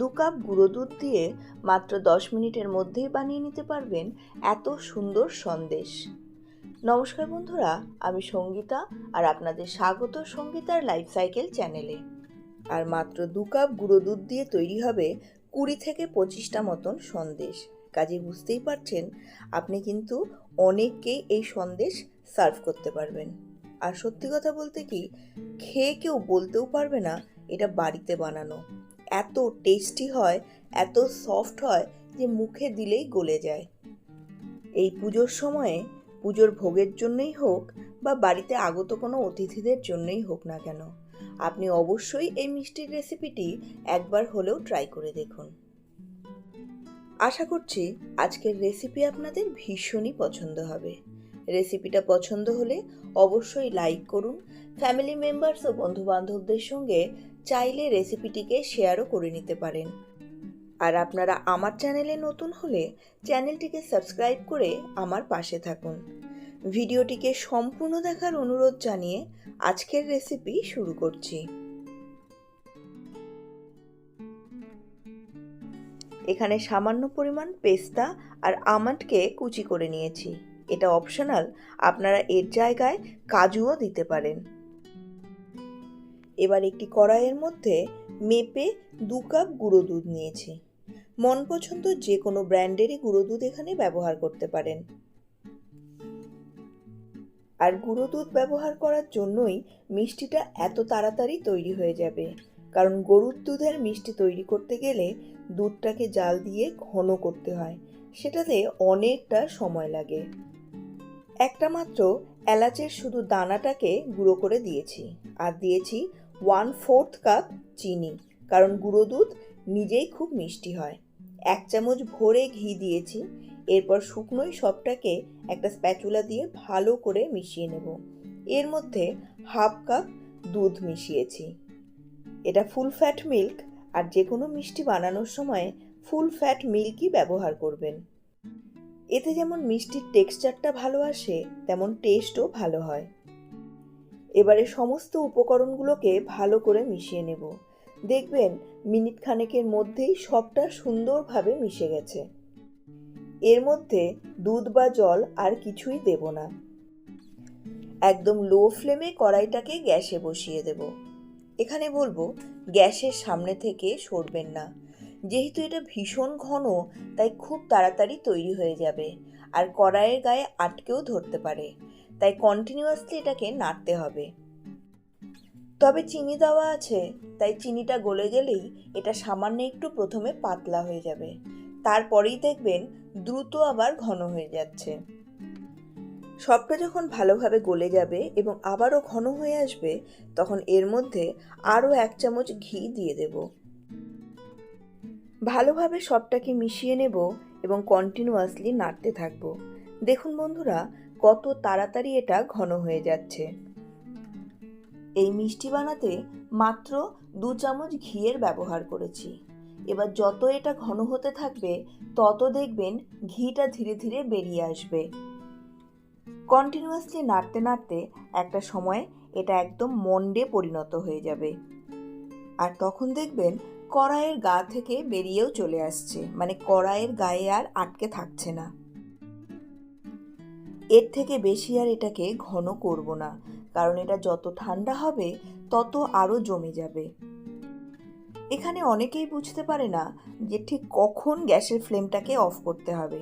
দু কাপ গুঁড়ো দুধ দিয়ে মাত্র দশ মিনিটের মধ্যেই বানিয়ে নিতে পারবেন এত সুন্দর সন্দেশ। নমস্কার বন্ধুরা, আমি সঙ্গীতা আর আপনাদের স্বাগত সঙ্গীতার লাইফ সাইকেল চ্যানেলে আর মাত্র দু কাপ গুঁড়ো দুধ দিয়ে তৈরি হবে কুড়ি থেকে পঁচিশটা মতন সন্দেশ। কাজে বুঝতেই পারছেন, আপনি কিন্তু অনেককেই এই সন্দেশ সার্ভ করতে পারবেন। আর সত্যি কথা বলতে কি, খেয়ে কেউ বলতেও পারবে না এটা বাড়িতে বানানো। এত টেস্টি হয়, এত সফট হয় যে মুখে দিলেই গলে যায়। এই পুজোর সময়ে পুজোর ভোগের জন্যই হোক বা বাড়িতে আগত কোনো অতিথিদের জন্যই হোক না কেন, আপনি অবশ্যই এই মিষ্টির রেসিপিটি একবার হলেও ট্রাই করে দেখুন। আশা করছি আজকের রেসিপি আপনাদের ভীষণই পছন্দ হবে। রেসিপিটা পছন্দ হলে অবশ্যই লাইক করুন। ফ্যামিলি মেম্বার্স ও বন্ধুবান্ধবদের সঙ্গে চাইলে রেসিপিটিকে শেয়ারও করে নিতে পারেন। আর আপনারা আমার চ্যানেলে নতুন হলে চ্যানেলটিকে সাবস্ক্রাইব করে আমার পাশে থাকুন। ভিডিওটিকে সম্পূর্ণ দেখার অনুরোধ জানিয়ে আজকের রেসিপি শুরু করছি। এখানে সামান্য পরিমাণ পেস্তা আর আমন্ডকে কুচি করে নিয়েছি। এটা অপশনাল, আপনারা এর জায়গায় কাজুও দিতে পারেন। এবার একটি কড়াইয়ের মধ্যে মেপে দু কাপ গুঁড়ো দুধ নিয়েছি। মন পছন্দ যে কোনো ব্র্যান্ডেরই গুঁড়ো দুধ এখানে ব্যবহার করতে পারেন। আর গুঁড়ো দুধ ব্যবহার করার জন্যই মিষ্টিটা এত তাড়াতাড়ি তৈরি হয়ে যাবে। কারণ গরুর দুধের মিষ্টি তৈরি করতে গেলে দুধটাকে জাল দিয়ে ঘন করতে হয়। সেটাতে অনেকটা সময় লাগে। একটা মাত্র এলাচের শুধু দানাটাকে গুঁড়ো করে দিয়েছি। আর দিয়েছি ওয়ান ফোর্থ কাপ চিনি, কারণ গুঁড়ো দুধ নিজেই খুব মিষ্টি হয়। এক চামচ ভরে ঘি দিয়েছি, এরপর শুকনোই সবটাকে একটা স্প্যাচুলা দিয়ে ভালো করে মিশিয়ে নেব। এর মধ্যে হাফ কাপ দুধ মিশিয়েছি। এটা ফুল ফ্যাট মিল্ক, আর যে কোনো মিষ্টি বানানোর সময় ফুল ফ্যাট মিল্কই ব্যবহার করবেন। এতে যেমন মিষ্টির টেক্সচারটা ভালো আসে, তেমন টেস্টও ভালো হয়। এবারে সমস্ত উপকরণগুলোকে ভালো করে মিশিয়ে নেব। দেখবেন মিনিট খানেকের মধ্যেই সবটা সুন্দরভাবে মিশে গেছে। এর মধ্যে দুধ বা জল আর কিছুই দেব না। একদম লো ফ্লেমে কড়াইটাকে গ্যাসে বসিয়ে দেব। এখানে বলব, গ্যাসের সামনে থেকে সরবেন না। যেহেতু এটা ভীষণ ঘন, তাই খুব তাড়াতাড়ি তৈরি হয়ে যাবে। আর কড়াইয়ের গায়ে আটকেও ধরতে পারে। তাই কন্টিনিউয়াসলি এটাকে নাড়তে হবে। তবে চিনি দেওয়া আছে, তাই চিনিটা গলে গেলেই এটা সামান্য একটু প্রথমে পাতলা হয়ে যাবে। তারপরেই দেখবেন দ্রুত আবার ঘন হয়ে যাচ্ছে। সবটা যখন ভালোভাবে গলে যাবে এবং আবারও ঘন হয়ে আসবে, তখন এর মধ্যে আরও এক চামচ ঘি দিয়ে দেব। ভালোভাবে সবটাকে মিশিয়ে নেব এবং কন্টিনিউয়াসলি নাড়তে থাকব। দেখুন বন্ধুরা কত তাড়াতাড়ি এটা ঘন হয়ে যাচ্ছে। এই মিষ্টি বানাতে মাত্র দু চামচ ঘিয়ের ব্যবহার করেছি। এবার যত এটা ঘন হতে থাকবে, তত দেখবেন ঘিটা ধীরে ধীরে বেরিয়ে আসবে। কন্টিনিউয়াসলি নাড়তে নাড়তে একটা সময় এটা একদম মন্ডে পরিণত হয়ে যাবে। আর তখন দেখবেন কড়াইয়ের গা থেকে বেরিয়েও চলে আসছে মানে কড়াইয়ের গায়ে আর আটকে থাকছে না। এর থেকে বেশি আর এটাকে ঘন করব না, কারণ এটা যত ঠান্ডা হবে, তত আরও জমে যাবে। এখানে অনেকেই বুঝতে পারে না যে ঠিক কখন গ্যাসের ফ্লেমটাকে অফ করতে হবে।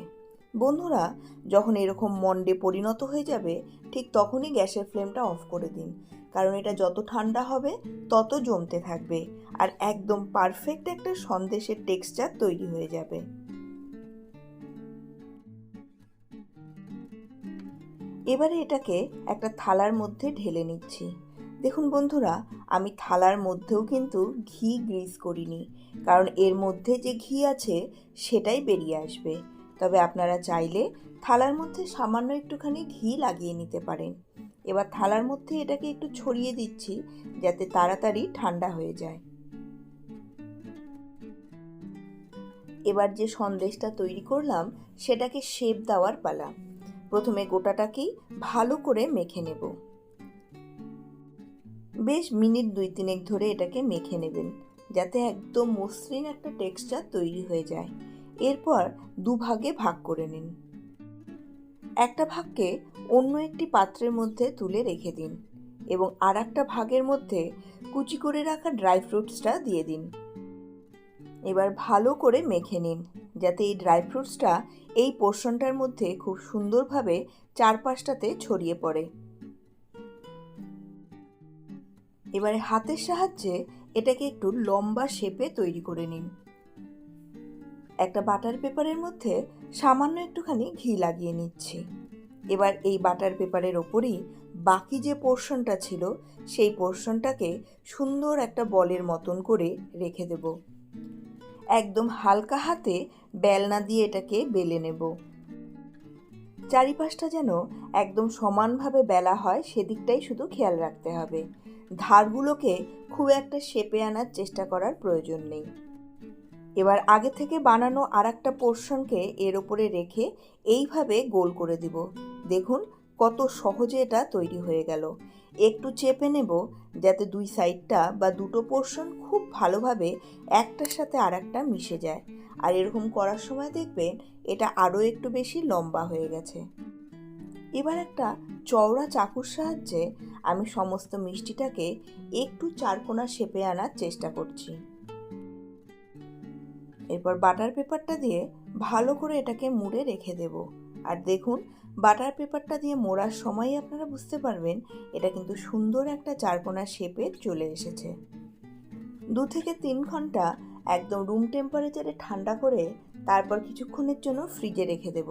বন্ধুরা, যখন এরকম মন্ডে পরিণত হয়ে যাবে, ঠিক তখনই গ্যাসের ফ্লেমটা অফ করে দিন, কারণ এটা যত ঠান্ডা হবে, তত জমতে থাকবে, আর একদম পারফেক্ট একটা সন্দেশের টেক্সচার তৈরি হয়ে যাবে। এবারে এটাকে একটা থালার মধ্যে ঢেলে নিচ্ছি। দেখুন বন্ধুরা, আমি থালার মধ্যেও কিন্তু ঘি গ্রিস করিনি, কারণ এর মধ্যে যে ঘি আছে সেটাই বেরিয়ে আসবে। তবে আপনারা চাইলে থালার মধ্যে সামান্য একটুখানি ঘি লাগিয়ে নিতে পারেন। এবার থালার মধ্যে এটাকে একটু ছড়িয়ে দিচ্ছি, যাতে তাড়াতাড়ি ঠান্ডা হয়ে যায়। এবার যে সন্দেশটা তৈরি করলাম, সেটাকে শেপ দেওয়ার পালা। প্রথমে গোটাটাকেই ভালো করে মেখে নেব। বেশ মিনিট দুই তিনেক ধরে এটাকে মেখে নেবেন, যাতে একদম মসৃণ একটা টেক্সচার তৈরি হয়ে যায়। এরপর দুভাগে ভাগ করে নিন। একটা ভাগকে অন্য একটি পাত্রের মধ্যে তুলে রেখে দিন এবং আর একটা ভাগের মধ্যে কুচি করে রাখা ড্রাই ফ্রুটসটা দিয়ে দিন। এবার ভালো করে মেখে নিন, যাতে এই ড্রাই ফ্রুটসটা এই পোর্শনটার মধ্যে খুব সুন্দরভাবে চারপাশটাতে ছড়িয়ে পড়ে। এবারে হাতের সাহায্যে এটাকে একটু লম্বা শেপে তৈরি করে নিন। একটা বাটার পেপারের মধ্যে সামান্য একটুখানি ঘি লাগিয়ে নিচ্ছি। এবার এই বাটার পেপারের ওপরই বাকি যে পোর্শনটা ছিল, সেই পোর্শনটাকে সুন্দর একটা বলের মতন করে রেখে দেব। একদম হালকা হাতে বেলনা দিয়ে এটাকে বেলে নেব। চারিপাশটা যেন একদম সমানভাবে বেলা হয়, সেদিকটাই শুধু খেয়াল রাখতে হবে। ধারগুলোকে খুব একটা শেপে আনার চেষ্টা করার প্রয়োজন নেই। এবার আগে থেকে বানানো আর একটা পোর্শনকে এর ওপরে রেখে এইভাবে গোল করে দিব। দেখুন কত সহজে এটা তৈরি হয়ে গেল। একটু চেপে নেব যাতে দুই সাইডটা বা দুটো পোর্শন খুব ভালোভাবে একটার সাথে আর একটা মিশে যায়। আর এরকম করার সময় দেখবেন এটা আরও একটু বেশি লম্বা হয়ে গেছে। এবার একটা চওড়া চাকুর সাহায্যে আমি সমস্ত মিষ্টিটাকে একটু চারকোনা শেপে আনার চেষ্টা করছি। এরপর বাটার পেপারটা দিয়ে ভালো করে এটাকে মুড়ে রেখে দেব। আর দেখুন বাটার পেপারটা দিয়ে মোড়ার সময়ই আপনারা বুঝতে পারবেন, এটা কিন্তু সুন্দর একটা চারকোনা শেপে চলে এসেছে। দু থেকে তিন ঘণ্টা একদম রুম টেম্পারেচারে ঠান্ডা করে তারপর কিছুক্ষণের জন্য ফ্রিজে রেখে দেব,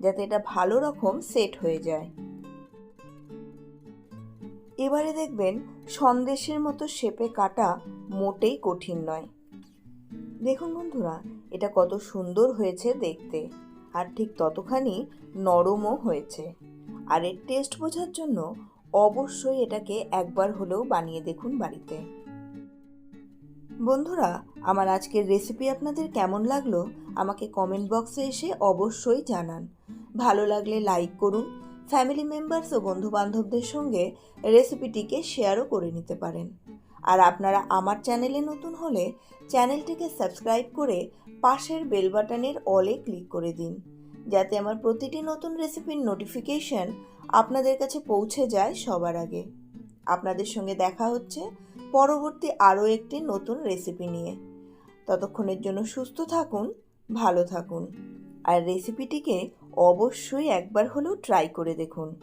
যাতে এটা ভালো রকম সেট হয়ে যায়। এবারে দেখবেন, সন্দেশের মতো শেপে কাটা মোটেই কঠিন নয়। দেখুন বন্ধুরা, এটা কত সুন্দর হয়েছে দেখতে। আর ঠিক ততখানি নরমও হয়েছে। আর এর টেস্ট বোঝার জন্য অবশ্যই এটাকে একবার হলেও বানিয়ে দেখুন বাড়িতে। বন্ধুরা, আমার আজকের রেসিপি আপনাদের কেমন লাগল? আমাকে কমেন্ট বক্সে এসে অবশ্যই জানান। ভালো লাগলে লাইক করুন। ফ্যামিলি মেম্বার্স ও বন্ধু বান্ধবদের সঙ্গে রেসিপিটিকে শেয়ারও করে নিতে পারেন। আর আপনারা আমার চ্যানেলে নতুন হলে চ্যানেলটিকে সাবস্ক্রাইব করে পাশের বেল বাটনের অলে ক্লিক করে দিন, যাতে আমার প্রতিটি নতুন রেসিপির নোটিফিকেশন আপনাদের কাছে পৌঁছে যায় সবার আগে। আপনাদের সঙ্গে দেখা হচ্ছে পরবর্তী আরও একটি নতুন রেসিপি নিয়ে। ততক্ষণের জন্য সুস্থ থাকুন, ভালো থাকুন। আর রেসিপিটিকে অবশ্যই একবার হলেও ট্রাই করে দেখুন।